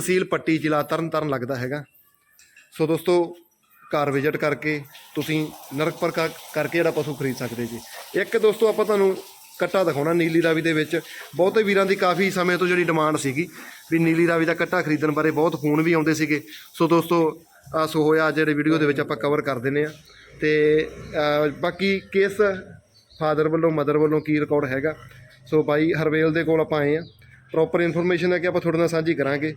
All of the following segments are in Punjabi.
ਤਹਿਸੀਲ ਪੱਟੀ ਜ਼ਿਲ੍ਹਾ ਤਰਨਤਾਰਨ ਲੱਗਦਾ ਹੈਗਾ। ਸੋ ਦੋਸਤੋ, ਘਰ ਵਿਜ਼ਿਟ ਕਰਕੇ ਤੁਸੀਂ ਨਰਕ ਪਰ ਕਰਕੇ ਜਿਹੜਾ ਪਸ਼ੂ ਖਰੀਦ ਸਕਦੇ ਜੀ। ਇੱਕ ਦੋਸਤੋ, ਆਪਾਂ ਤੁਹਾਨੂੰ ਕੱਟਾ ਦਿਖਾਉਣਾ ਨੀਲੀ ਰਾਵੀ ਦੇ ਵਿੱਚ। ਬਹੁਤੇ ਵੀਰਾਂ ਦੀ ਕਾਫੀ ਸਮੇਂ ਤੋਂ ਜਿਹੜੀ ਡਿਮਾਂਡ ਸੀਗੀ ਵੀ ਨੀਲੀ ਰਾਵੀ ਦਾ ਕੱਟਾ ਖਰੀਦਣ ਬਾਰੇ ਬਹੁਤ ਫੋਨ ਵੀ ਆਉਂਦੇ ਸੀਗੇ। ਸੋ ਦੋਸਤੋ ਆ ਸੋ ਹੋਇਆ, ਜਿਹੜੇ ਵੀਡੀਓ ਦੇ ਵਿੱਚ ਆਪਾਂ ਕਵਰ ਕਰ ਦਿੰਨੇ ਆ ਤੇ ਬਾਕੀ ਕਿਸ ਫਾਦਰ ਵੱਲੋਂ ਮਦਰ ਵੱਲੋਂ ਕੀ ਰਿਕਾਰਡ ਹੈਗਾ। ਸੋ ਬਾਈ ਹਰਵੇਲ ਦੇ ਕੋਲ ਆਪਾਂ ਆਏ ਆ ਪ੍ਰੋਪਰ ਇਨਫੋਰਮੇਸ਼ਨ ਹੈ ਕਿ ਆਪਾਂ ਤੁਹਾਡੇ ਨਾਲ ਸਾਂਝੀ ਕਰਾਂਗੇ।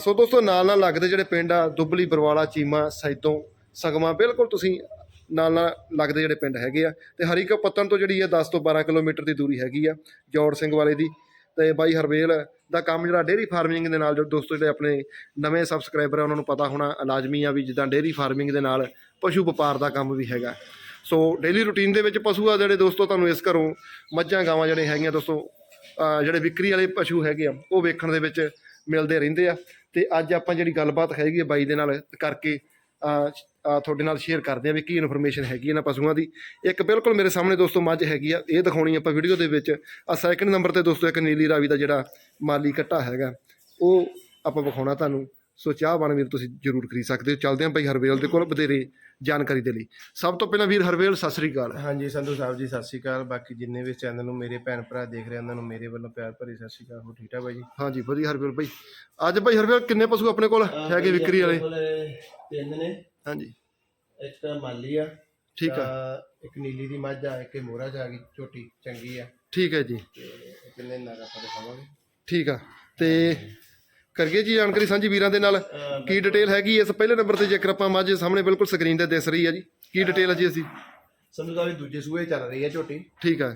ਸੋ ਦੋਸਤੋ, ਨਾਲ ਨਾਲ ਲੱਗਦੇ ਜਿਹੜੇ ਪਿੰਡ ਆ, ਦੁੱਬਲੀ, ਬਰਵਾਲਾ, ਚੀਮਾ, ਸੈਦੋਂ, ਸਗਮਾ, ਬਿਲਕੁਲ ਤੁਸੀਂ ਨਾਲ ਨਾਲ ਲੱਗਦੇ ਜਿਹੜੇ ਪਿੰਡ ਹੈਗੇ ਆ। ਤੇ ਹਰੀਕਾ ਪੱਤਨ ਤੋਂ ਜਿਹੜੀ ਆ 10 ਤੋਂ 12 ਕਿਲੋਮੀਟਰ ਦੀ ਦੂਰੀ ਹੈਗੀ ਆ ਜੋੜ ਸਿੰਘ ਵਾਲੇ ਦੀ। ਤੇ ਬਾਈ ਹਰਵੇਲ ਦਾ ਕੰਮ ਜਿਹੜਾ ਡੇਰੀ ਫਾਰਮਿੰਗ ਦੇ ਨਾਲ, ਜੋ ਦੋਸਤੋ ਜਿਹੜੇ ਆਪਣੇ ਨਵੇਂ ਸਬਸਕ੍ਰਾਈਬਰ ਆ, ਉਹਨਾਂ ਨੂੰ ਪਤਾ ਹੋਣਾ ਲਾਜ਼ਮੀ ਆ ਵੀ ਜਿੱਦਾਂ ਡੇਰੀ ਫਾਰਮਿੰਗ ਦੇ ਨਾਲ ਪਸ਼ੂ ਵਪਾਰ ਦਾ ਕੰਮ ਵੀ ਹੈਗਾ। ਸੋ ਡੇਲੀ ਰੂਟੀਨ ਦੇ ਵਿੱਚ ਪਸ਼ੂ ਆ ਜਿਹੜੇ ਦੋਸਤੋ, ਤੁਹਾਨੂੰ ਇਸ ਘਰੋਂ ਮੱਝਾਂ, ਗਾਵਾਂ ਜਿਹੜੇ ਹੈਗੀਆਂ ਦੋਸਤੋ ਜਿਹੜੇ ਵਿਕਰੀ ਵਾਲੇ ਪਸ਼ੂ ਹੈਗੇ ਆ, ਉਹ ਵੇਖਣ ਦੇ ਵਿੱਚ ਮਿਲਦੇ ਰਹਿੰਦੇ ਆ। ਤੇ ਅੱਜ ਆਪਾਂ ਜਿਹੜੀ ਗੱਲਬਾਤ ਹੈਗੀ ਆ ਬਾਈ ਦੇ ਨਾਲ ਕਰਕੇ ਤੁਹਾਡੇ ਨਾਲ ਸ਼ੇਅਰ ਕਰਦੇ ਆ ਵੀ ਕੀ ਇਨਫੋਰਮੇਸ਼ਨ ਹੈਗੀ ਇਹਨਾਂ ਪਸ਼ੂਆਂ ਦੀ। ਇੱਕ ਬਿਲਕੁਲ ਮੇਰੇ ਸਾਹਮਣੇ ਦੋਸਤੋ ਮੱਝ ਹੈਗੀ ਆ, ਇਹ ਦਿਖਾਉਣੀ ਆਪਾਂ ਵੀਡੀਓ ਦੇ ਵਿੱਚ। ਆ ਸੈਕਿੰਡ ਨੰਬਰ ਤੇ ਦੋਸਤੋ ਇੱਕ ਨੀਲੀ ਰਾਵੀ ਦਾ ਜਿਹੜਾ ਮਾਲੀ ਕੱਟਾ ਹੈਗਾ, ਉਹ ਆਪਾਂ ਵਿਖਾਉਣਾ ਤੁਹਾਨੂੰ। ਸੋ ਚਾਹ ਬਣ ਵੀਰ ਤੁਸੀਂ ਜਰੂਰ ਖਰੀਦ ਸਕਦੇ ਹੋ। ਚੱਲਦੇ ਆਂ ਭਾਈ ਹਰਵੇਲ ਦੇ ਕੋਲ ਵਧੇਰੇ ਜਾਣਕਾਰੀ ਦੇ ਲਈ। ਸਭ ਤੋਂ ਪਹਿਲਾਂ ਵੀਰ ਹਰਵੇਲ ਸਤਿ ਸ੍ਰੀ ਅਕਾਲ। ਹਾਂਜੀ ਸੰਧੂ ਸਾਹਿਬ ਜੀ ਸਤਿ ਸ਼੍ਰੀ ਅਕਾਲ। ਬਾਕੀ ਜਿੰਨੇ ਵੀ ਚੈਨਲ ਨੂੰ ਮੇਰੇ ਭੈਣ ਭਰਾ ਦੇਖ ਰਹੇ ਉਹਨਾਂ ਨੂੰ ਮੇਰੇ ਵੱਲੋਂ ਪਿਆਰ ਭਰੀ ਸਤਿ ਸ਼੍ਰੀ ਅਕਾਲ। ਹੋ ਠੀਕ ਠਾਕ ਬਾਈ ਜੀ? ਹਾਂਜੀ ਵਧੀਆ ਹਰਵੇਲ ਭਾਈ ਅੱਜ ਭਾਈ ਹਰਵੇਲ ਕਿੰਨੇ ਪਸ਼ੂ ਆਪਣੇ ਕੋਲ ਹੈਗੇ ਵਿਕਰੀ ਵਾਲੇ? ਤਿੰਨ ਨੇ। ਹਾਂਜੀ। ਇੱਕ ਤਾਂ ਮਾਲੀ ਆ ਠੀਕ ਆ। ਤਾਂ ਇੱਕ ਨੀਲੀ ਦੀ ਮੱਝ ਆ ਇੱਕ ਚ ਆ ਗਈ ਝੋਟੀ ਚੰਗੀ ਆ। ਠੀਕ ਹੈ ਜੀ। ਤੇ ਕਿੰਨੇ ਨਾਗ ਆਪਾਂ ਦਿਖਾਵਾਂਗੇ ਠੀਕ ਆ। ਤੇ ਕਰੀਏ ਜੀ ਜਾਣਕਾਰੀ ਸਾਂਝੀ ਵੀਰਾਂ ਦੇ ਨਾਲ? ਕੀ ਡਿਟੇਲ ਹੈਗੀ ਇਸ ਪਹਿਲੇ ਨੰਬਰ ਤੇ ਜੇਕਰ ਆਪਾਂ ਮੱਝ ਸਾਹਮਣੇ ਬਿਲਕੁਲ ਸਕਰੀਨ ਤੇ ਦਿਸ ਰਹੀ ਆ ਜੀ। ਕੀ ਡਿਟੇਲ ਹੈ ਜੀ ਅਸੀਂ ਜੀ ਦੂਜੇ ਸੂਏ ਚੱਲ ਰਹੀ ਹੈ ਝੋਟੀ। ਠੀਕ ਆ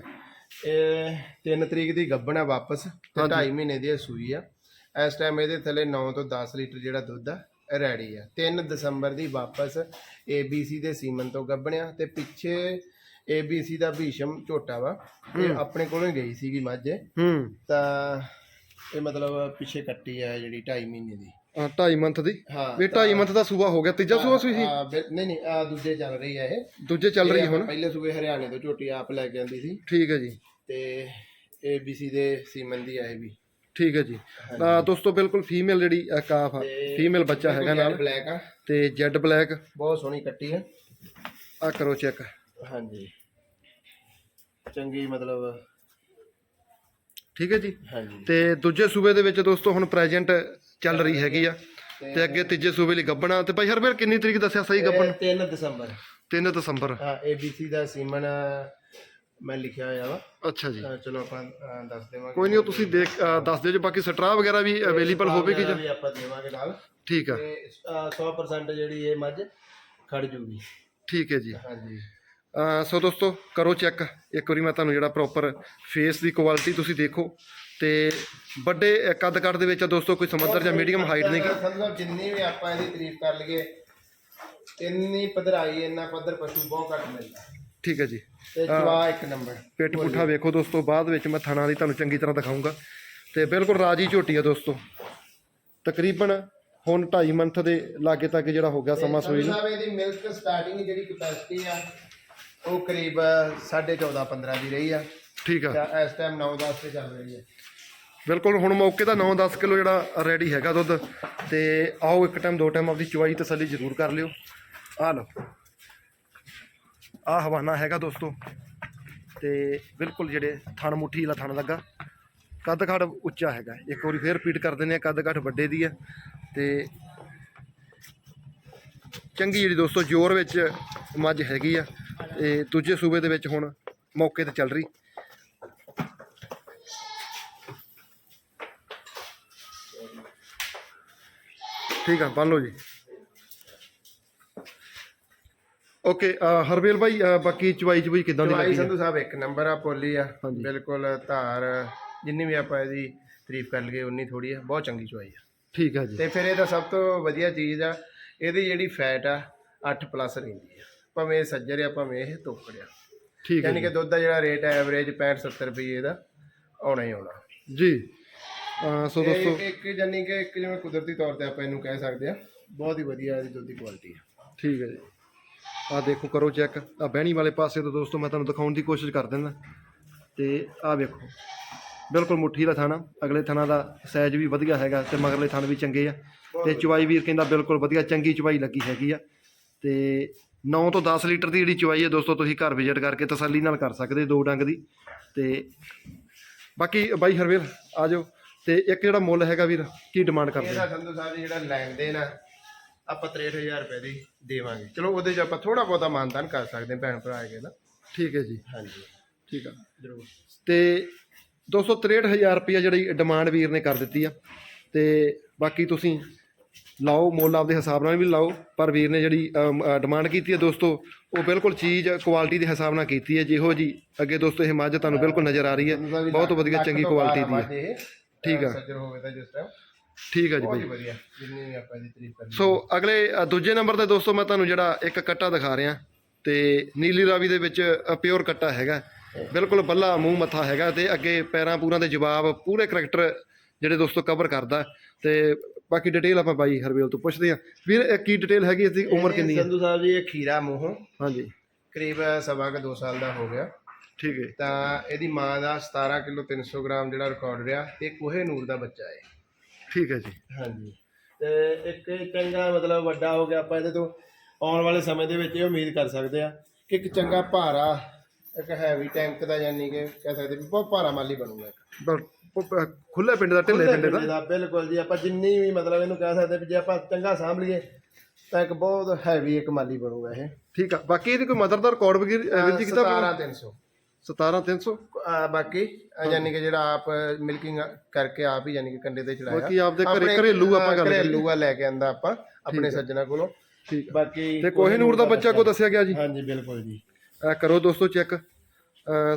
ਇਹ 3 ਤਰੀਕ ਦੀ ਗੱਭਣ ਆ ਵਾਪਸ ਤੇ 2.5 ਮਹੀਨੇ ਦੀ ਸੂਈ ਆ। ਇਸ ਟਾਈਮ ਇਹਦੇ ਥੱਲੇ 9 ਤੋਂ 10 ਲੀਟਰ ਜਿਹੜਾ ਦੁੱਧ ਆ ਰੈਡੀ ਆ। 3 ਦਸੰਬਰ ਦੀ ਵਾਪਸ ABC ਦੇ ਸੀਮਨ ਤੋਂ ਗੱਭਣਿਆ ਤੇ ਪਿੱਛੇ ABC ਦਾ ਭੀਸ਼ਮ ਝੋਟਾ ਵਾ ਇਹ ਆਪਣੇ ਕੋਲੋਂ ਹੀ ਗਈ ਸੀਗੀ ਮੱਝ। ਹੂੰ। ਤਾਂ ਇਹ ਮਤਲਬ ਪਿੱਛੇ ਕੱਟੀ ਆ ਜਿਹੜੀ 2.5 ਮਹੀਨੇ ਦੀ। 2.5 ਮੰਥ ਦੀ? ਹਾਂ ਵੀ 2.5 ਮੰਥ ਦਾ ਸੂਆ ਹੋ ਗਿਆ ਤੀਜਾ ਸੂਆ ਸੂਈ ਸੀ ਬਿਲ- ਨਹੀਂ ਨਹੀਂ ਆ ਦੂਜੇ ਚੱਲ ਰਹੀ ਆ ਇਹ। ਦੂਜੇ ਚੱਲ ਰਹੀ ਇਹ ਹੁਣ? ਪਹਿਲੇ ਸੂਬੇ ਹਰਿਆਣੇ ਤੋਂ ਝੋਟੀ ਆਪ ਲੈ ਕੇ ਆਂਦੀ ਸੀ। ਠੀਕ ਹੈ ਜੀ। ਤੇ ABC ਦੇ ਸੀਮਨ ਦੀ ਇਹ ਵੀ। ਠੀਕ ਹੈ ਜੀ। ਤਾਂ ਦੋਸਤੋ ਬਿਲਕੁਲ ਫੀਮੇਲ ਜਿਹੜੀ ਅ, ਕਾਫ ਆ ਫੀਮੇਲ ਬੱਚਾ ਹੈਗਾ ਨਾਲ। ਬਲੈਕ ਆ। ਤੇ ਜੈਡ ਬਲੈਕ ਬਹੁਤ ਸੋਹਣੀ ਕੱਟੀ ਹੈ ਆ ਕਰੋ ਚੈੱਕ ਹਾਂਜੀ। ਚੰਗੀ ਮਤਲਬ ਠੀਕ ਹੈ ਜੀ? ਹਾਂਜੀ। ਤੇ ਦੂਜੇ ਸੂਬੇ ਦੇ ਵਿੱਚ ਦੋਸਤੋ ਹੁਣ ਪ੍ਰੈਜ਼ੈਂਟ ਚੱਲ ਰਹੀ ਹੈਗੀ ਆ। ਤੇ ਅੱਗੇ ਤੀਜੇ ਸੂਬੇ ਲਈ ਗੱਬਣਾ ਤੇ ਭਾਈ ਹਰਵੇਲ ਕਿੰਨੀ ਤਰੀਕ ਦੱਸਿਆ ਸਹੀ ਗੱਬਣ 3 ਦਸੰਬਰ। 3 ਦਸੰਬਰ। ਹਾਂ ABC ਦਾ ਸੀਮਨ ਮੈਂ ਲਿਖਿਆ ਹੋਇਆ ਵਾ। ਅੱਛਾ ਜੀ। ਚਲੋ ਆਪਾਂ ਦੱਸ ਦੇਵਾਂਗੇ। ਕੋਈ ਨਹੀਂ ਉਹ ਤੁਸੀਂ ਦੇਖ ਦੱਸ ਦਿਓ ਜੀ। ਬਾਕੀ ਸਟਰਾ ਵਗੈਰਾ ਵੀ ਅਵੇਲੇਬਲ ਹੋਵੇਗੀ ਜਾਂ? ਆਪਾਂ ਦੇਵਾਂਗੇ ਨਾਲ। ਠੀਕ ਆ। ਤੇ ਅ, 100% ਜਿਹੜੀ ਇਹ ਮੱਝ ਖੜ ਜੂਗੀ। ਠੀਕ ਹੈ ਜੀ। ਹਾਂਜੀ। ਸੋ ਦੋਸਤੋ ਕਰੋ ਚੈੱਕ। ਇੱਕ ਵਾਰੀ ਮੈਂ ਤੁਹਾਨੂੰ ਜਿਹੜਾ ਪ੍ਰੋਪਰ ਫੇਸ ਦੀ ਕੁਆਲਿਟੀ ਤੁਸੀਂ ਦੇਖੋ। ਤੇ ਵੱਡੇ ਕੱਦ ਕੱਦ ਦੇ ਵਿੱਚ ਆ ਦੋਸਤੋ ਕੋਈ ਸਮੁੰਦਰ ਜਾਂ ਮੀਡੀਅਮ ਹਾਈਟ ਨਹੀਂ। ਗੀ ਜਿੰਨੀ ਵੀ ਆਪਾਂ ਇਹਦੀ ਤਾਰੀਫ ਕਰ ਲਈਏ ਇੰਨੀ ਪਧਰਾਈ ਇੰਨਾ ਪੱਧਰ ਪਸ਼ੂ ਬਹੁਤ ਘੱਟ ਮਿਲਦਾ। ਠੀਕ ਹੈ ਜੀ। ਤੇ ਚਵਾ ਇੱਕ ਨੰਬਰ। ਪਿੱਠ ਪੁੱਠਾ ਵੇਖੋ ਦੋਸਤੋ ਬਾਅਦ ਵਿੱਚ ਮੈਂ ਥਣਾ ਦੀ ਤੁਹਾਨੂੰ ਚੰਗੀ ਤਰ੍ਹਾਂ ਦਿਖਾਊਂਗਾ। ਤੇ ਬਿਲਕੁਲ ਰਾਜੀ ਝੋਟੀ ਆ ਦੋਸਤੋ। ਤਕਰੀਬਨ ਹੁਣ 2.5 ਮੰਥ ਦੇ ਲਾਗੇ ਤੱਕ ਜਿਹੜਾ ਹੋ ਗਿਆ ਸਮਾਂ ਸੂਈ ਨੂੰ। ਸਾਹਿਬ ਇਹਦੀ ਮਿਲਕ ਸਟਾਰਟਿੰਗ ਜਿਹੜੀ ਕਪੈਸਿਟੀ ਆ ਉਹ ਕਰੀਬ 14.5 15 ਦੀ ਰਹੀ ਆ। ਠੀਕ ਆ। ਤਾਂ ਇਸ ਟਾਈਮ 9 10 ਤੇ ਚੱਲ ਰਹੀ ਹੈ ਬਿਲਕੁਲ ਹੁਣ ਮੌਕੇ ਦਾ 9-10 ਕਿਲੋ ਜਿਹੜਾ ਰੈਡੀ ਹੈਗਾ ਦੁੱਧ ਤੇ ਆਓ ਇੱਕ ਟਾਈਮ ਦੋ ਟਾਈਮ ਆਪਦੀ ਚੁਆਈ ਤਸੱਲੀ ਜ਼ਰੂਰ ਕਰ ਲਿਓ। ਆ ਲਓ। ਆ ਹਵਾਨਾ ਹੈਗਾ ਦੋਸਤੋ। ਤੇ ਬਿਲਕੁਲ ਜਿਹੜੇ ਥਣ ਮੁੱਠੀ ਵਾਲਾ ਥਣ ਲੱਗਾ ਕੱਦ ਕਾਠ ਉੱਚਾ ਹੈਗਾ। ਇੱਕ ਵਾਰੀ ਫੇਰ ਰਿਪੀਟ ਕਰ ਦਿੰਦੇ ਆ ਕੱਦ ਕਾਠ ਵੱਡੇ ਦੀ ਆ। ਤੇ ਚੰਗੀ ਜਿਹੜੀ ਦੋਸਤੋ ਜ਼ੋਰ ਵਿੱਚ ਮੱਝ ਹੈਗੀ ਆ। ਤੇ ਦੂਜੇ ਸੂਬੇ ਦੇ ਵਿੱਚ ਹੁਣ ਮੌਕੇ ਤੇ ਚੱਲ ਰਹੀ। ਠੀਕ ਆ ਬੰਨ ਲਓ ਜੀ। ਓਕੇ ਹਰਵੇਲ ਭਾਈ ਬਾਕੀ ਚਵਾਈ ਚਵਾਈ ਕਿਦਾਂ ਦੀ ਚਵਾਈ ਲੱਗੀ? ਸੰਧੂ ਸਾਹਿਬ ਇੱਕ ਨੰਬਰ ਆ ਪੋਲੀ ਆ। ਬਿਲਕੁਲ ਧਾਰ ਜਿੰਨੀ ਵੀ ਆਪਾਂ ਇਹਦੀ ਤਾਰੀਫ ਕਰ ਲਈਏ ਉਨੀ ਥੋੜੀ ਆ। ਬਹੁਤ ਚੰਗੀ ਚਵਾਈ ਆ। ਠੀਕ ਹੈ ਜੀ। ਤੇ ਫਿਰ ਇਹਦਾ ਸਭ ਤੋਂ ਵਧੀਆ ਚੀਜ਼ ਆ ਇਹਦੀ ਜਿਹੜੀ ਫੈਟ ਆ 8 ਪਲੱਸ ਰਹਿੰਦੀ ਆ। ਭਾਵੇਂ ਇਹ ਸੱਜਰ ਆ ਭਾਵੇਂ ਇਹ ਤੋਕੜਿਆ ਠੀਕ ਹੈ ਯਾਨੀ ਕਿ ਦੁੱਧ ਦਾ ਜਿਹੜਾ ਰੇਟ ਹੈ ਐਵਰੇਜ 65 70 ਰੁਪਏ ਦਾ ਆਉਣਾ ਹੀ ਆਉਣਾ। ਜੀ। ਅਹ ਸੋ ਦੋਸਤੋ ਇੱਕ ਇੱਕ ਯਾਨੀ ਕਿ ਇੱਕ ਜਿਵੇਂ ਕੁਦਰਤੀ ਤੌਰ ਤੇ ਆਪਾਂ ਇਹਨੂੰ ਕਹਿ ਸਕਦੇ ਆ ਬਹੁਤ ਹੀ ਵਧੀਆ ਇਹਦੀ ਦੁੱਧ ਦੀ ਕੁਆਲਿਟੀ ਆ। ਠੀਕ ਹੈ ਜੀ। ਆ ਦੇਖੋ ਕਰੋ ਚੈੱਕ ਆ ਬਹਿਣੀ ਵਾਲੇ ਪਾਸੇ ਤੋਂ ਦੋਸਤੋ ਮੈਂ ਤੁਹਾਨੂੰ ਦਿਖਾਉਣ ਦੀ ਕੋਸ਼ਿਸ਼ ਕਰ ਦਿੰਦਾ। ਤੇ ਆ ਵੇਖੋ ਬਿਲਕੁਲ ਮੁੱਠੀ ਦਾ ਥਾਣਾ ਅਗਲੇ ਥਾਣਾ ਦਾ ਸਾਈਜ਼ ਵੀ ਵਧੀਆ ਹੈਗਾ ਤੇ ਮਗਰਲੇ ਥਣ ਵੀ ਚੰਗੇ ਆ। ਤੇ ਚੁਵਾਈ ਵੀਰ ਕਹਿੰਦਾ ਬਿਲਕੁਲ ਵਧੀਆ ਚੰਗੀ ਚੁਵਾਈ ਲੱਗੀ ਹੈਗੀ ਆ। ਤੇ 9 ਤੋਂ 10 ਲੀਟਰ ਦੀ ਜਿਹੜੀ ਚੁਵਾਈ ਹੈ ਦੋਸਤੋ ਤੁਸੀਂ ਘਰ ਵਿਜ਼ਿਟ ਕਰਕੇ ਤਸੱਲੀ ਨਾਲ ਕਰ ਸਕਦੇ ਦੋ ਡੰਗ ਦੀ। ਤੇ ਬਾਕੀ ਬਾਈ ਹਰਵੀਰ ਆ ਜਾਓ। ਤੇ ਇੱਕ ਜਿਹੜਾ ਮੁੱਲ ਹੈਗਾ ਵੀਰ ਕੀ ਡਿਮਾਂਡ ਕਰਦੇ ਇਹਦਾ ਸੰਧੂ ਸਾਹਿਬ ਜੀ ਜਿਹੜਾ ਲੈਂਦੇ ਨਾ ਆਪਾਂ 63000 ਰੁਪਏ ਦੀ ਦੇਵਾਂਗੇ। ਚਲੋ ਉਹਦੇ 'ਚ ਆਪਾਂ ਥੋੜਾ ਬਹੁਤਾ ਮਾਨਤਾਨ ਕਰ ਸਕਦੇ ਹਾਂ ਭੈਣ ਭਰਾ ਹੈਗੇ ਨਾ। ਠੀਕ ਹੈ ਜੀ। ਹਾਂਜੀ। ਠੀਕ ਆ। ਜ਼ਰੂਰ। ਤੇ 263000 ਰੁਪਇਆ ਜਿਹੜੀ ਡਿਮਾਂਡ ਵੀਰ ਨੇ ਕਰ ਦਿੱਤੀ ਆ। ਤੇ ਬਾਕੀ ਤੁਸੀਂ ਲਾਓ ਮੁੱਲ ਆਪਦੇ ਹਿਸਾਬ ਨਾਲ ਵੀ ਲਾਓ ਪਰ ਵੀਰ ਨੇ ਜਿਹੜੀ ਡਿਮਾਂਡ ਕੀਤੀ ਹੈ ਦੋਸਤੋ ਉਹ ਬਿਲਕੁਲ ਚੀਜ਼ ਕੁਆਲਿਟੀ ਦੇ ਹਿਸਾਬ ਨਾਲ ਕੀਤੀ ਹੈ ਜਿਹੋ ਜੀ ਅੱਗੇ ਦੋਸਤੋ ਇਹ ਮੱਝ ਤੁਹਾਨੂੰ ਬਿਲਕੁਲ ਨਜ਼ਰ ਆ ਰਹੀ ਹੈ ਬਹੁਤ ਵਧੀਆ ਚੰਗੀ ਕੁਆਲਿਟੀ ਦੀ ਹੈ। ਠੀਕ ਆ। ਠੀਕ ਹੈ ਜੀ ਕਰੀਏ ਸੋ ਅਗਲੇ ਦੂਜੇ ਨੰਬਰ ਤੇ ਦੋਸਤੋ ਮੈਂ ਤੁਹਾਨੂੰ ਜਿਹੜਾ ਇੱਕ ਕੱਟਾ ਦਿਖਾ ਰਿਹਾ ਤੇ ਨੀਲੀ ਰਾਵੀ ਦੇ ਵਿੱਚ ਪਿਓਰ ਕੱਟਾ ਹੈਗਾ। ਬਿਲਕੁਲ ਬੱਲਾ ਮੂੰਹ ਮੱਥਾ ਹੈਗਾ ਤੇ ਅੱਗੇ ਪੈਰਾਂ ਪੂਰਾਂ ਦੇ ਜਵਾਬ ਪੂਰੇ ਕਰੈਕਟਰ ਜਿਹੜੇ ਦੋਸਤੋ ਕਵਰ ਕਰਦਾ। ਤੇ ਬਾਕੀ ਡਿਟੇਲ ਆਪਾਂ ਬਾਈ ਹਰਵੇਲ ਤੋਂ ਪੁੱਛਦੇ ਹਾਂ। ਵੀਰ ਇਹ ਕੀ ਡਿਟੇਲ ਹੈਗੀ ਇਸ ਦੀ? ਉਮਰ ਕਿੰਨੀ ਹੈ? ਸੰਧੂ ਸਾਹਿਬ ਜੀ ਇਹ ਖੀਰਾ ਮੂੰਹੋਂ। ਹਾਂਜੀ। ਕਰੀਬ ਸਵਾ ਕੁ 2 ਸਾਲ ਦਾ ਹੋ ਗਿਆ। ਠੀਕ ਹੈ। ਤਾਂ ਇਹਦੀ ਮਾਂ ਦਾ 17 ਕਿਲੋ 300 ਗ੍ਰਾਮ ਜਿਹੜਾ ਰਿਕਾਰਡ ਰਿਹਾ ਤੇ ਕੋਹੇ ਨੂਰ ਦਾ ਬੱਚਾ ਹੈ। ਠੀਕ ਹੈ ਜੀ। ਹਾਂਜੀ। ਤੇ ਇੱਕ ਚੰਗਾ ਮਤਲਬ ਵੱਡਾ ਹੋ ਗਿਆ ਆਪਾਂ ਇਹਦੇ ਤੋਂ ਆਉਣ ਵਾਲੇ ਸਮੇਂ ਦੇ ਵਿੱਚ ਇਹ ਉਮੀਦ ਕਰ ਸਕਦੇ ਆ ਕਿ ਇੱਕ ਚੰਗਾ ਭਾਰਾ ਇੱਕ ਹੈਵੀ ਟੈਂਕ ਦਾ ਯਾਨੀ ਕਿ ਕਹਿ ਸਕਦੇ ਵੀ ਬਹੁਤ ਭਾਰਾ ਮਾਲੀ ਬਣੂਗਾ। ਇੱਕ ਬਸ ਖੁੱਲੇ ਪਿੰਡ ਦਾ ਢਿੱਲੇ ਪਿੰਡ ਦਾ? ਦਾ ਬਿਲਕੁਲ ਜੀ। ਆਪਾਂ ਜਿੰਨੀ ਵੀ ਮਤਲਬ ਇਹਨੂੰ ਕਹਿ ਸਕਦੇ ਵੀ ਜੇ ਆਪਾਂ ਚੰਗਾ ਸਾਂਭ ਲਈਏ ਤਾਂ ਇੱਕ ਬਹੁਤ ਹੈਵੀ ਇੱਕ ਮਾਲੀ ਬਣੂਗਾ ਇਹ। ਠੀਕ ਆ ਬਾਕੀ ਇਹਦੀ ਕੋਈ ਮਦਰ ਦਾ ਰਿਕਾਰਡ ਵਗੈਰ ਜੀ ਕਿਤਾ 17300 17300 ਅਹ ਬਾਕੀ ਯਾਨੀ ਕਿ ਜਿਹੜਾ ਆਪ ਮਿਲਕਿੰਗ ਕਰਕੇ ਆਪ ਹੀ ਯਾਨੀ ਕਿ ਕੰਡੇ ਤੇ ਚੜਾਇਆ। ਬਾਕੀ ਆਪਦੇ ਘਰੇ ਆਪਣੇ, ਘਰੇਲੂ ਆਪਾਂ ਗੱਲ ਘਰੇਲੂ ਆ ਲੈ ਕੇ ਆਂਦਾ ਆਪਾਂ ਆਪਣੇ ਸੱਜਣਾ ਕੋਲੋਂ। ਠੀਕ ਬਾਕੀ ਤੇ ਕੋਹੀਨੂਰ ਦਾ ਬੱਚਾ ਕੋ ਦੱਸਿਆ ਗਿਆ ਜੀ? ਹਾਂਜੀ ਬਿਲਕੁਲ ਜੀ। ਕਰੋ ਦੋਸਤੋ ਚੈੱਕ।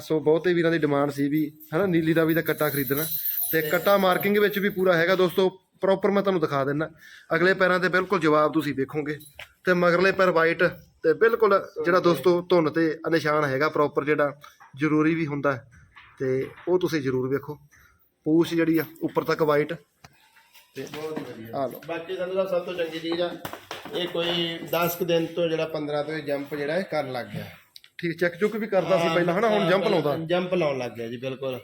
ਸੋ ਬਹੁਤੇ ਵੀਰਾਂ ਦੀ ਡਿਮਾਂਡ ਸੀ ਵੀ ਹਨਾ ਨੀਲੀ ਰਾਵੀ ਦਾ ਕੱਟਾ ਖਰੀਦਣਾ। ਤੇ ਕੱਟਾ ਮਾਰਕਿੰਗ ਵਿੱਚ ਵੀ ਪੂਰਾ ਹੈਗਾ ਦੋਸਤੋ ਪ੍ਰੋਪਰ ਮੈਂ ਤੁਹਾਨੂੰ ਦਿਖਾ ਦਿੰਦਾ। ਅਗਲੇ ਪੈਰਾਂ ਤੇ ਬਿਲਕੁਲ ਜਵਾਬ ਤੁਸੀਂ ਵੇਖੋਗੇ ਤੇ ਮਗਰਲੇ ਪੈਰ ਵਾਈਟ ਤੇ ਬਿਲਕੁਲ ਜਿਹੜਾ ਦੋਸਤੋ ਧੁੰਨ ਤੇ ਨਿਸ਼ਾਨ ਹੈਗਾ ਪ੍ਰੋਪਰ ਜਿਹੜਾ ਜ਼ਰੂਰੀ ਵੀ ਹੁੰਦਾ। ਤੇ ਉਹ ਤੁਸੀਂ ਜ਼ਰੂਰ ਵੇਖੋ। ਪੂਛ ਜਿਹੜੀ ਆ ਉੱਪਰ ਤੱਕ ਵਾਈਟ ਬਹੁਤ ਹੀ ਵਧੀਆ। ਆ ਲਓ। ਬਾਕੀ ਸੰਧੂ ਸਾਹਿਬ ਸਭ ਤੋਂ ਚੰਗੀ ਚੀਜ਼ ਆ ਇਹ ਕੋਈ 10 ਕੁ ਦਿਨ ਤੋਂ ਜਿਹੜਾ 15 ਤੋਂ ਜੰਪ ਜਿਹੜਾ ਇਹ ਕਰਨ ਲੱਗ ਗਿਆ। ਠੀਕ ਚੈੱਕ ਚੁੱਕ ਵੀ ਕਰਦਾ ਸੀ ਪਹਿਲਾਂ ਹਨਾ? ਹੁਣ ਜੰਪ ਲਾਉਂਦਾ। ਜੰਪ ਲਾਉਣ ਲੱਗ ਗਿਆ ਜੀ ਬਿਲਕੁਲ।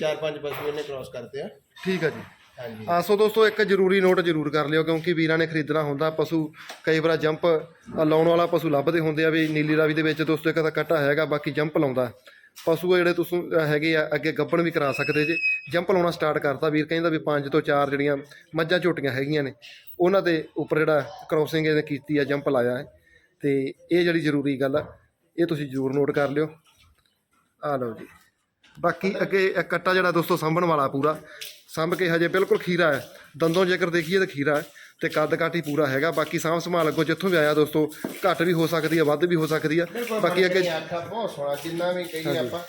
ਚਾਰ ਪੰਜ ਪਸ਼ੂ ਇਹਨੇ ਕ੍ਰਾਸ ਕਰਤੇ ਆ। ਠੀਕ ਆ ਜੀ। ਹਾਂਜੀ। ਆ ਸੋ ਦੋਸਤੋ ਇੱਕ ਜ਼ਰੂਰੀ ਨੋਟ ਜ਼ਰੂਰ ਕਰ ਲਿਓ ਕਿਉਂਕਿ ਵੀਰਾਂ ਨੇ ਖਰੀਦਣਾ ਹੁੰਦਾ ਪਸ਼ੂ ਕਈ ਵਾਰ ਜੰਪ ਲਾਉਣ ਵਾਲਾ ਪਸ਼ੂ ਲੱਭਦੇ ਹੁੰਦੇ ਆ ਵੀ ਨੀਲੀ ਰਾਵੀ ਦੇ ਵਿੱਚ ਦੋਸਤੋ ਇੱਕ ਤਾਂ ਕੱਟਾ ਹੈਗਾ ਬਾਕੀ ਜੰਪ ਲਾਉਂਦਾ। ਪਸ਼ੂ ਜਿਹੜੇ ਤੁਸੀਂ ਹੈਗੇ ਆ ਅੱਗੇ ਗੱਬਣ ਵੀ ਕਰਾ ਸਕਦੇ ਜੇ। ਜੰਪ ਲਾਉਣਾ ਸਟਾਰਟ ਕਰਤਾ ਵੀਰ ਕਹਿੰਦਾ ਵੀ ਪੰਜ ਤੋਂ ਚਾਰ ਜਿਹੜੀਆਂ ਮੱਝਾਂ ਝੋਟੀਆਂ ਹੈਗੀਆਂ ਨੇ ਉਹਨਾਂ ਦੇ ਉੱਪਰ ਜਿਹੜਾ ਕ੍ਰੋਸਿੰਗ ਇਹਨੇ ਕੀਤੀ ਆ ਜੰਪ ਲਾਇਆ ਹੈ। ਤੇ ਇਹ ਜਿਹੜੀ ਜ਼ਰੂਰੀ ਗੱਲ ਆ ਇਹ ਤੁਸੀਂ ਜ਼ਰੂਰ ਨੋਟ ਕਰ ਲਿਓ। ਆ ਲਓ ਜੀ। ਬਾਕੀ ਅੱਗੇ ਇਹ ਕੱਟਾ ਜਿਹੜਾ ਦੋਸਤੋ ਸਾਂਭਣ ਵਾਲਾ ਪੂਰਾ। ਸਾਂਭ ਕੇ ਹਜੇ ਬਿਲਕੁਲ ਖੀਰਾ ਹੈ। ਦੰਦੋਂ ਜੇਕਰ ਦੇਖੀਏ ਤਾਂ ਖੀਰਾ ਹੈ ਤੇ ਕੱਦ ਕਾਠ ਹੀ ਪੂਰਾ ਹੈਗਾ। ਬਾਕੀ ਸਾਂਭ ਸੰਭਾਲ ਅੱਗੋਂ ਜਿੱਥੋਂ ਵੀ ਆਇਆ ਦੋਸਤੋ ਘੱਟ ਵੀ ਹੋ ਸਕਦੀ ਹੈ ਵੱਧ ਵੀ ਹੋ ਸਕਦੀ ਹੈ। ਬਾਕੀ ਅੱਗੇ ਆਖਾ ਬਹੁਤ ਸੋਹਣਾ ਜਿੰਨਾ ਵੀ ਕਹੀਏ ਆਪਾਂ।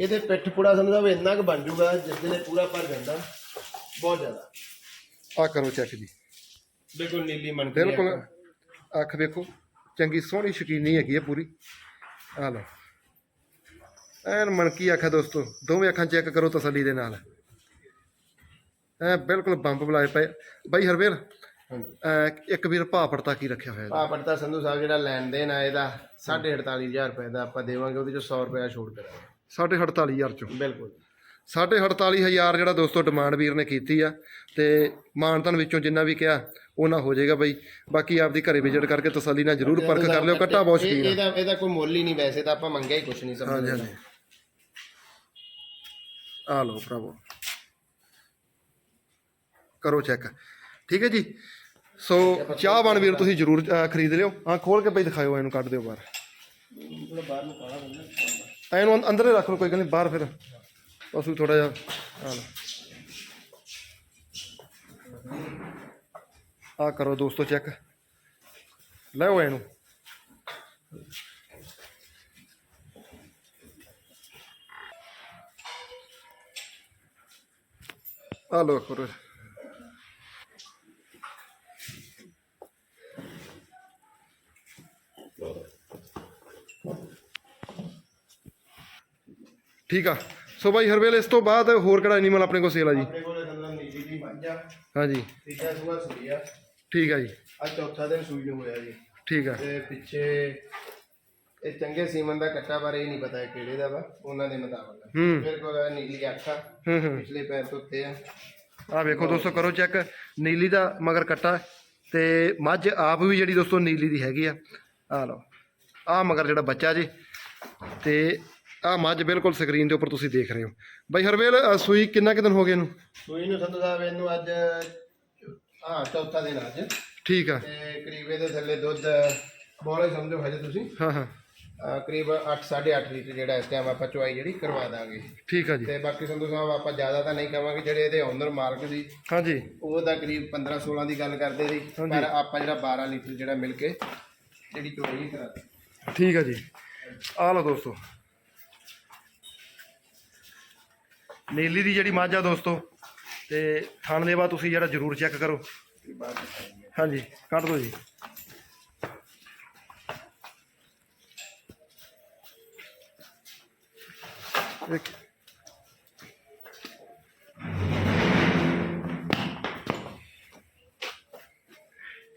ਇਹਦੇ ਪਿੱਠ ਪੂੜਾ ਸਮਝਦਾ ਵੀ ਇੰਨਾ ਕੁ ਬਣ ਜੂਗਾ ਜਿਸ ਦਿਨ ਇਹ ਪੂਰਾ ਭਰ ਜਾਂਦਾ। ਬਹੁਤ ਜ਼ਿਆਦਾ। ਆ ਕਰੋ ਚੈੱਕ ਜੀ। ਬਿਲਕੁਲ ਨੀਲੀ ਮਨ ਬਿਲਕੁਲ। ਅੱਖ ਵੇਖੋ ਚੰਗੀ ਸੋਹਣੀ ਸ਼ਕੀਨੀ ਹੈਗੀ ਹੈ ਪੂਰੀ। ਆ ਲਓ। ਐਨ ਮਣਕੀ ਅੱਖ ਹੈ ਦੋਸਤੋ? ਦੋਵੇਂ ਅੱਖਾਂ ਚੈੱਕ ਕਰੋ ਤਸੱਲੀ ਦੇ ਨਾਲ। ਐ ਬਿਲਕੁਲ ਬੰਬ ਬੁਲਾਏ ਪਏ। ਬਾਈ ਹਰਵੇਲ ਹਾਂਜੀ। ਇੱਕ ਵੀਰ ਭਾਅ ਪੜਤਾ ਕੀ ਰੱਖਿਆ ਹੋਇਆ ਆ ਪੜਤਾ ਸੰਧੂ ਸਾਹਿਬ ਜਿਹੜਾ ਲੈਣ ਦੇਣ ਆ ਇਹਦਾ 48500 ਰੁਪਏ ਦਾ ਆਪਾਂ ਦੇਵਾਂਗੇ ਉਹਦੇ ਚੋਂ 100 ਰੁਪਏ ਛੋੜ ਕਰਾਂਗੇ। ਸਾਢੇ 48000 ਚੋਂ। ਬਿਲਕੁਲ। 48000 ਜਿਹੜਾ ਦੋਸਤੋ ਡਿਮਾਂਡ ਵੀਰ ਨੇ ਕੀਤੀ ਆ ਤੇ ਮਾਨਤਨ ਵਿੱਚੋਂ ਜਿੰਨਾ ਵੀ ਕਿਹਾ ਉਹਨਾਂ ਹੋ ਜਾਏਗਾ ਬਈ। ਬਾਕੀ ਆਪਦੀ ਘਰੇ ਵਿਜ਼ਿਟ ਕਰਕੇ ਤਸੱਲੀ ਨਾਲ ਜ਼ਰੂਰ ਪਰਖ ਕਰ ਲਿਓ ਕੱਟਾ ਬਹੁਤ ਸ਼ਕੀਨ ਇਹਦਾ ਇਹਦਾ ਕੋਈ ਮੁੱਲ ਹੀ ਨਹੀਂ ਵੈਸੇ ਤਾਂ ਆਪਾਂ ਮੰਗਿਆ ਹੀ ਕੁਛ ਨਹੀਂ ਹਾਂਜੀ ਸਮਝਦੇ ਹਾਂਜੀ। ਆ ਲਓ ਭਰਾਵੋ। ਕਰੋ ਚੈੱਕ ਠੀਕ ਹੈ ਜੀ? ਸੋ ਚਾਹ ਬਣ ਵੀਰ ਤੁਸੀਂ ਜ਼ਰੂਰ ਖਰੀਦ ਲਿਓ। ਹਾਂ ਖੋਲ ਕੇ ਬਈ ਦਿਖਾਇਓ ਇਹਨੂੰ ਕੱਢ ਦਿਓ ਬਾਹਰ। ਬਾਹਰ ਨੂੰ ਕਾਲਾ ਬੰਦਾ। ਇਹਨੂੰ ਅੰਦਰ ਰੱਖ ਲਓ ਕੋਈ ਗੱਲ ਨਹੀਂ ਬਾਹਰ ਫਿਰ। ਪਸ਼ੂ ਥੋੜਾ ਜਿਹਾ ਆ ਲਓ। ਆ ਕਰੋ ਦੋਸਤੋ ਚੈੱਕ। ਲੈਓ ਇਹਨੂੰ। ਆ ਲੋ ਕਰੋ ਠੀਕ ਆ। ਸੋ ਬਾਈ ਹਰਵੇਲ ਇਸ ਤੋਂ ਬਾਅਦ ਹੋਰ ਕਿਹੜਾ ਐਨੀਮਲ ਆਪਣੇ ਕੋਲ ਸੇਲ ਆ ਜੀ? ਆਪਣੇ ਕੋਲੇ ਸੰਦਰਾ ਨੀਲੀ ਦੀ ਮੱਝ ਆ ਹਾਂਜੀ। ਤੀਜਾ ਸੂਆ ਸੂਈ ਆ। ਠੀਕ ਆ ਜੀ। ਅੱਜ ਚੌਥਾ ਦਿਨ ਸੂਈ ਨੂੰ ਹੋਇਆ ਜੀ। ਠੀਕ ਆ। ਤੇ ਪਿੱਛੇ ਇਹ ਚੰਗੇ ਸੀਮਨ ਦਾ ਕੱਟਾ ਬਾਰੇ ਇਹ ਨਹੀਂ ਪਤਾ ਇਹ ਕਿਹੜੇ ਦਾ ਵਾ ਉਹਨਾਂ ਦੇ ਮੁਤਾਬਕ। ਹੂੰ। ਮੇਰੇ ਕੋਲ ਆ ਨੀਲੀ ਅੱਖਾਂ ਹੂੰ ਹੂੰ। ਪਿਛਲੇ ਪੈਰ ਤੋਂ ਉੱਤੇ ਆ। ਆ ਵੇਖੋ ਦੋਸਤੋ ਕਰੋ ਚੈੱਕ। ਨੀਲੀ ਦਾ ਮਗਰ ਕੱਟਾ। ਤੇ ਮੱਝ ਆਪ ਵੀ ਜਿਹੜੀ ਦੋਸਤੋ ਨੀਲੀ ਦੀ ਹੈਗੀ ਆ। ਆ ਲਓ। ਆ ਮਗਰ ਜਿਹੜਾ ਬੱਚਾ ਜੀ। ਤੇ ਆ ਮੱਝ ਬਿਲਕੁਲ ਸਕਰੀਨ ਦੇ ਉੱਪਰ ਤੁਸੀਂ ਦੇਖ ਰਹੇ ਹੋ। ਬਾਈ ਹਰਵੇਲ ਅ, ਸੂਈ ਕਿੰਨਾ ਕੁ ਦਿਨ ਹੋ ਗਏ ਇਹਨੂੰ? ਸੂਈ ਨੂੰ ਸੰਧੂ ਸਾਹਿਬ ਇਹਨੂੰ ਅੱਜ ਹਾਂ ਚੌਥਾ ਦਿਨ ਅੱਜ। ਠੀਕ ਆ। ਤੇ ਕਰੀਬ ਇਹਦੇ ਥੱਲੇ ਦੁੱਧ ਬੋਲੇ ਸਮਝੋ ਹਜੇ ਤੁਸੀਂ। ਹਾਂ ਹਾਂ। ਅਹ ਕਰੀਬ 8 8.5 ਲੀਟਰ ਜਿਹੜਾ ਇਸ ਟਾਈਮ ਆਪਾਂ ਚੁਆਈ ਜਿਹੜੀ ਕਰਵਾ ਦਾਂਗੇ। ਠੀਕ ਆ ਜੀ। ਤੇ ਬਾਕੀ ਸੰਧੂ ਸਾਹਿਬ ਆਪਾਂ ਜ਼ਿਆਦਾ ਤਾਂ ਨਹੀਂ ਕਵਾਂਗੇ ਜਿਹੜੇ ਇਹਦੇ ਓਨਰ ਮਾਲਕ ਦੀ ਹਾਂਜੀ ਉਹ ਤਾਂ ਕਰੀਬ 15 16 ਦੀ ਗੱਲ ਕਰਦੇ ਸੀ। ਪਰ ਆਪਾਂ ਜਿਹੜਾ 12 ਲੀਟਰ ਜਿਹੜਾ ਮਿਲ ਕੇ ਜਿਹੜੀ ਚੁਆਈ ਕਰਾ ਠੀਕ ਆ ਜੀ। ਆ ਲਓ ਦੋਸਤੋ। ਨੀਲੀ ਦੀ ਜਿਹੜੀ ਮੱਝ ਆ ਦੋਸਤੋ, ਤੇ ਥਣ ਬਾਅਦ ਤੁਸੀਂ ਜਿਹੜਾ ਜ਼ਰੂਰ ਚੈੱਕ ਕਰੋ। ਹਾਂਜੀ, ਕੱਢ ਦਿਓ ਜੀ। ਇੱਕ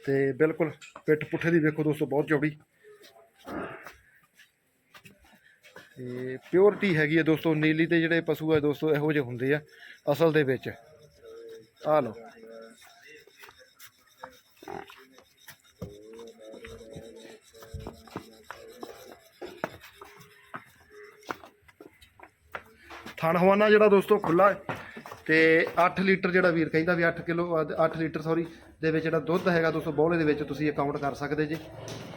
ਤੇ ਬਿਲਕੁਲ ਪਿੱਠ ਪੁੱਠੇ ਦੀ ਵੇਖੋ ਦੋਸਤੋ, ਬਹੁਤ ਚੌੜੀ। ਤੇ ਪਿਓਰਿਟੀ ਹੈਗੀ ਹੈ ਦੋਸਤੋ, ਨੀਲੀ ਤੇ ਜਿਹੜੇ ਪਸ਼ੂ ਹੈ ਦੋਸਤੋ, ਇਹੋ ਜਿਹੇ ਹੁੰਦੇ ਆ ਅਸਲ ਦੇ ਵਿੱਚ। ਆ ਲਓ। ਥਣ ਹਵਾਨਾ ਜਿਹੜਾ ਦੋਸਤੋ ਖੁੱਲਾ ਤੇ 8 ਲੀਟਰ ਜਿਹੜਾ ਵੀਰ ਕਹਿੰਦਾ ਵੀ 8 ਕਿਲੋ 8 ਲੀਟਰ ਸੌਰੀ ਦੇ ਵਿੱਚ ਜਿਹੜਾ ਦੁੱਧ ਹੈਗਾ ਦੋਸਤੋ ਬੋਲੇ ਦੇ ਵਿੱਚ ਤੁਸੀਂ ਅਕਾਊਂਟ ਕਰ ਸਕਦੇ ਜੀ।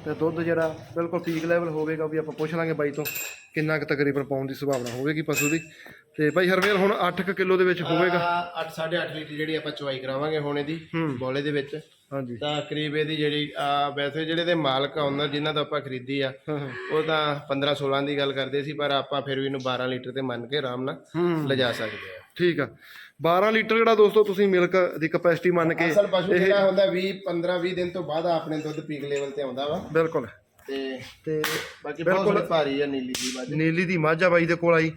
ਤੇ ਦੁੱਧ ਜਿਹੜਾ ਬਿਲਕੁਲ ਪੀਕ ਲੈਵਲ ਹੋਵੇਗਾ ਵੀ ਆਪਾਂ ਪੁੱਛ ਲਾਂਗੇ ਬਾਈ ਤੋਂ। ਕਿੰਨਾ ਕੁ ਤਕਰੀਬਨ ਪਾਉਣ ਦੀ ਸੰਭਾਵਨਾ ਹੋਵੇਗੀ ਪਸ਼ੂ ਦੀ? ਤੇ ਬਾਈ ਹਰਵੇਲ ਹੁਣ 8 ਕਿਲੋ ਦੇ ਵਿੱਚ ਹੋਵੇਗਾ? 8 8.5 ਲੀਟਰ ਜਿਹੜੀ ਆਪਾਂ ਚੁਆਈ ਕਰਾਵਾਂਗੇ ਹੁਣ ਇਹਦੀ ਬੋਲੇ ਦੇ ਵਿੱਚ। ਹਾਂਜੀ। ਤਾਂ ਕਰੀਬ ਇਹਦੀ ਜਿਹੜੀ ਆ ਵੈਸੇ ਜਿਹੜੇ ਦੇ ਮਾਲਕ ਆ ਓਨਰ ਜਿਨ੍ਹਾਂ ਤੋਂ ਆਪਾਂ ਖਰੀਦੀ ਆ ਉਹ ਤਾਂ 15 16 ਦੀ ਗੱਲ ਕਰਦੇ ਸੀ ਪਰ ਆਪਾਂ ਫਿਰ ਵੀ ਇਹਨੂੰ 12 ਲੀਟਰ ਤੇ ਮੰਨ ਕੇ ਆਰਾਮ ਨਾਲ ਲਿਜਾ ਸਕਦੇ ਆ। ਠੀਕ ਆ। 12 ਲੀਟਰ ਜਿਹੜਾ ਦੋਸਤੋ ਤੁਸੀਂ ਮਿਲਕ ਦੀ ਕਪੈਸਿਟੀ ਮੰਨ ਕੇ ਅਸਲ ਪਸ਼ੂ ਜਿਹੜਾ ਹੁੰਦਾ 20 15 20 ਦਿਨ ਤੋਂ ਬਾਅਦ ਆਪਣੇ ਦੁੱਧ ਪੀਕ ਲੈਵਲ ਤੇ ਆਉਂਦਾ ਵਾ। ਬਿਲਕੁਲ। ਤੇ ਤੇ ਬਾਕੀ ਬਹੁਤ ਭਾਰੀ ਆ ਨੀਲੀ ਦੀ ਮੱਝ। ਨੀਲੀ ਦੀ ਮੱਝ ਆ ਬਾਈ ਦੇ ਕੋਲ ਆਈ।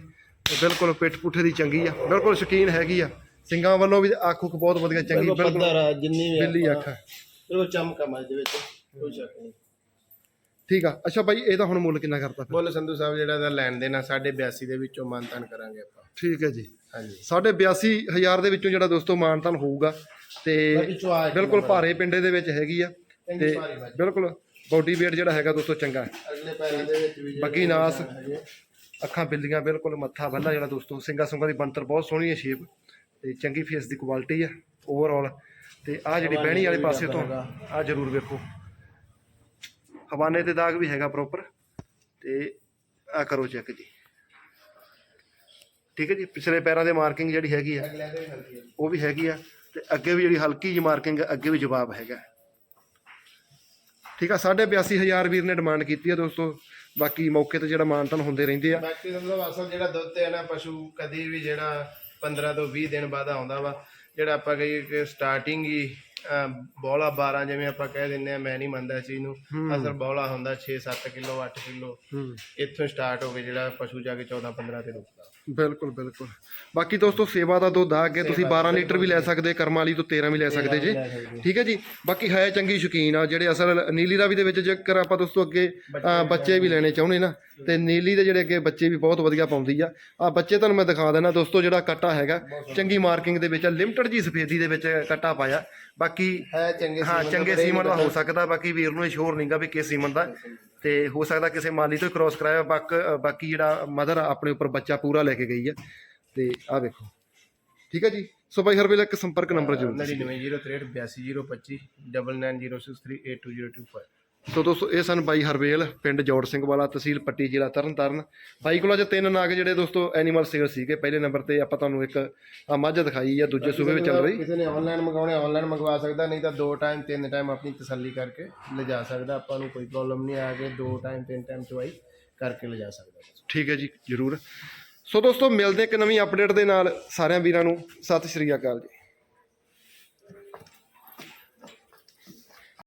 ਤੇ ਬਿਲਕੁਲ ਪਿੱਠ ਪੁੱਠੇ ਦੀ ਚੰਗੀ ਆ। ਬਿਲਕੁਲ ਸ਼ਕੀਨ ਹੈਗੀ ਆ। ਸਿੰਘਾਂ ਵੱਲੋਂ ਵੀ ਅੱਖ ਉੱਖ ਬਹੁਤ ਵਧੀਆ ਚੰਗੀ ਬਿਲਕੁਲ ਪੱਧਰ ਆ ਜਿੰਨੀ ਵੀ ਬਿੱਲੀ ਅੱਖ ਆ। ਬਿਲਕੁਲ ਚਮਕ ਆ ਮੱਝ ਦੇ ਵਿੱਚ ਕੋਈ ਸ਼ੱਕ ਨਹੀਂ। ਠੀਕ ਆ। ਅੱਛਾ ਬਾਈ ਇਹਦਾ ਹੁਣ ਮੁੱਲ ਕਿੰਨਾ ਕਰਤਾ ਫਿਰ? ਬੋਲ ਸੰਧੂ ਸਾਹਿਬ ਜਿਹੜਾ ਦਾ ਲੈਣ ਦੇਣਾ 82 ਦੇ ਵਿੱਚੋਂ ਮਾਨਤਾਨ ਕਰਾਂਗੇ ਆਪਾਂ। ਠੀਕ ਹੈ ਜੀ। ਹਾਂਜੀ। ਸਾਢੇ 82000 ਦੇ ਵਿੱਚੋਂ ਜਿਹੜਾ ਦੋਸਤੋ ਮਾਨਤਨ ਹੋਊਗਾ ਤੇ ਬਾਕੀ ਬਿਲਕੁਲ ਭਾਰੇ ਪਿੰਡੇ ਦੇ ਵਿੱਚ ਹੈਗੀ ਆ। ਚੰਗੀ ਭਾਰੀ ਮੱਝ। ਬਿਲਕੁਲ ਬਾਡੀ weight ਜਿਹੜਾ ਹੈਗਾ ਦੋਸਤੋ ਚੰਗਾ ਹੈ। ਅਗਲੇ ਪੈਰਾਂ ਦੇ ਵਿੱਚ ਵੀ ਬਾਕੀ ਨਾਸ ਹੈਗੇ। ਅੱਖਾਂ ਬਿੱਲੀਆਂ ਬਿਲਕੁਲ ਮੱਥਾ ਬੱਲਾ ਜਿਹੜਾ ਦੋਸਤੋ ਸਿੰਗਾ ਸੁੰਗਾ ਦੀ ਬਣਤਰ ਬਹੁਤ ਸੋਹਣੀ ਹੈ ਸ਼ੇਪ ਤੇ ਚੰਗੀ ਫੇਸ ਦੀ ਕੁਆਲਿਟੀ ਆ ਓਵਰਆਲ ਤੇ ਆ ਜਿਹੜੀ ਬਹਿਣੀ ਵਾਲੇ ਪਾਸੇ ਤੋਂ ਆ ਜਰੂਰ ਵੇਖੋ। ਹਵਾਨੇ ਤੇ ਦਾਗ ਵੀ ਹੈਗਾ ਪ੍ਰੋਪਰ ਤੇ ਆ ਕਰੋ ਚੈੱਕ ਜੀ। ਠੀਕ ਹੈ ਜੀ ਪਿਛਲੇ ਪੈਰਾਂ ਦੇ ਮਾਰਕਿੰਗ ਜਿਹੜੀ ਹੈਗੀ ਆ ਅਗਲੇ ਦੇ ਵੀ ਹਲਕੀ ਆ। ਉਹ ਵੀ ਹੈਗੀ ਆ। ਤੇ ਅੱਗੇ ਵੀ ਜਿਹੜੀ ਹਲਕੀ ਜਿਹੀ ਮਾਰਕਿੰਗ ਅੱਗੇ ਵੀ ਜਵਾਬ ਹੈਗਾ। ਠੀਕ ਆ 82000 ਵੀਰ ਨੇ ਡਿਮਾਂਡ ਕੀਤੀ ਆ ਦੋਸਤੋ। ਬਾਕੀ ਮੌਕੇ ਤੇ ਜਿਹੜਾ ਮਾਨਤਨ ਹੁੰਦੇ ਰਹਿੰਦੇ ਆ। ਬਾਕੀ ਮਤਲਬ ਅਸਲ ਜਿਹੜਾ ਦੁੱਧ ਤੇ ਹੈ ਨਾ ਪਸ਼ੂ ਕਦੀ ਵੀ ਜਿਹੜਾ 15 ਤੋਂ 20 ਦਿਨ ਬਾਅਦ ਆਉਂਦਾ ਵਾ ਜਿਹੜਾ ਆਪਾਂ ਕਹੀਏ ਕਿ ਸਟਾਰਟਿੰਗ ਹੀ ਬੌਲਾ 12 ਜਿਵੇਂ ਆਪਾਂ ਕਹਿ ਦਿੰਨੇ ਆ ਮੈਂ ਨਹੀਂ ਮੰਨਦਾ ਚੀਜ਼ ਨੂੰ। ਅਸਲ ਬੌਲਾ ਹੁੰਦਾ 6-7 ਕਿਲੋ 8 ਕਿਲੋ। ਇੱਥੋਂ ਸਟਾਰਟ ਹੋ ਕੇ ਜਿਹੜਾ ਪਸ਼ੂ ਜਾ ਕੇ 14-15 ਤੇ ਰੁਕਦਾ। ਬਿਲਕੁਲ ਬਿਲਕੁਲ। ਬਾਕੀ ਦੋਸਤੋ ਸੇਵਾ ਦਾ ਦੁੱਧ ਆ ਅੱਗੇ ਤੁਸੀਂ 12 ਲੀਟਰ ਵੀ ਲੈ ਸਕਦੇ ਕਰਮ ਵਾਲੀ ਤੋਂ 13 ਵੀ ਲੈ ਸਕਦੇ ਜੇ। ਠੀਕ ਹੈ ਜੀ? ਬਾਕੀ ਹੈ ਚੰਗੀ ਸ਼ੌਕੀਨ ਆ ਜਿਹੜੇ ਅਸਲ ਨੀਲੀ ਰਾਵੀ ਦੇ ਵਿੱਚ ਜੇਕਰ ਆਪਾਂ ਦੋਸਤੋ ਅੱਗੇ ਬੱਚੇ ਵੀ ਲੈਣੇ। ਚਾਹੁੰਦੇ ਨਾ ਤੇ ਨੀਲੀ ਦੇ ਜਿਹੜੇ ਅੱਗੇ ਬੱਚੇ ਵੀ ਬਹੁਤ ਵਧੀਆ ਪਾਉਂਦੀ ਆ। ਆ ਬੱਚੇ ਤੁਹਾਨੂੰ ਮੈਂ ਦਿਖਾ ਦੇਣਾ ਦੋਸਤੋ ਜਿਹੜਾ ਕੱਟਾ ਹੈਗਾ। ਚੰਗੀ ਮਾਰਕਿੰਗ ਦੇ ਵਿੱਚ ਲਿਮਟਡ ਜੀ ਸਫੇਦੀ ਦੇ ਵਿੱਚ ਕੱਟਾ ਪਾਇਆ। ਬਾਕੀ ਹੈ ਚੰਗੇ ਹਾਂ ਸੀਮਨ ਚੰਗੇ ਸੀਮਨ ਦਾ ਹੋ ਸਕਦਾ ਬਾਕੀ ਵੀਰ ਨੂੰ ਸ਼ੋਰ ਨਹੀਂਗਾ ਵੀ ਕਿਸ ਸੀਮਨ ਦਾ। ਤੇ ਹੋ ਸਕਦਾ ਕਿਸੇ ਮਾਲੀ ਤੋਂ ਕ੍ਰੋਸ ਕਰਾਇਆ, ਬਾਕ, ਬਾਕੀ ਜਿਹੜਾ ਮਦਰ ਆਪਣੇ ਉੱਪਰ ਬੱਚਾ ਪੂਰਾ ਲੈ ਕੇ ਗਈ ਹੈ ਤੇ ਆ ਵੇਖੋ। ਠੀਕ ਹੈ ਜੀ? ਸੋ ਭਾਈ ਹਰ ਵੇਲੇ ਇੱਕ ਸੰਪਰਕ ਨੰਬਰ ਜ਼ਰੂਰ 99038225 9906382025 ਸੋ ਦੋਸਤੋ ਇਹ ਸਨ ਬਾਈ ਹਰਵੇਲ ਪਿੰਡ ਜੋੜ ਸਿੰਘ ਵਾਲਾ ਤਹਿਸੀਲ ਪੱਟੀ ਜ਼ਿਲ੍ਹਾ ਤਰਨਤਾਰਨ। ਬਾਈ ਕੋਲ ਅੱਜ ਤਿੰਨ ਨਾਗ ਜਿਹੜੇ ਦੋਸਤੋ ਐਨੀਮਲ ਸੇਲ ਸੀਗੇ। ਪਹਿਲੇ ਨੰਬਰ ਤੇ ਆਪਾਂ ਤੁਹਾਨੂੰ ਇੱਕ ਆ ਮੱਝ ਦਿਖਾਈ ਆ ਦੂਜੇ ਸੂਬੇ ਵਿੱਚ ਚੱਲ ਰਹੀ। ਕਿਸੇ ਨੇ ਆਨਲਾਈਨ ਮੰਗਾਉਣੇ ਆਨਲਾਈਨ ਮੰਗਵਾ ਸਕਦਾ ਨਹੀਂ ਤਾਂ ਦੋ ਟਾਈਮ ਤਿੰਨ ਟਾਈਮ ਆਪਣੀ ਤਸੱਲੀ ਕਰਕੇ ਲਿਜਾ ਸਕਦਾ। ਆਪਾਂ ਨੂੰ ਕੋਈ ਪ੍ਰੋਬਲਮ ਨਹੀਂ ਆ ਕੇ ਦੋ ਟਾਈਮ ਤਿੰਨ ਟਾਈਮ ਚਵਾਈ ਕਰਕੇ ਲਿਜਾ ਸਕਦਾ। ਠੀਕ ਹੈ ਜੀ ਜ਼ਰੂਰ। ਸੋ ਦੋਸਤੋ ਮਿਲਦੇ ਇੱਕ ਨਵੀਂ ਅਪਡੇਟ ਦੇ ਨਾਲ। ਸਾਰਿਆਂ ਵੀਰਾਂ ਨੂੰ ਸਤਿ ਸ਼੍ਰੀ ਅਕਾਲ ਜੀ।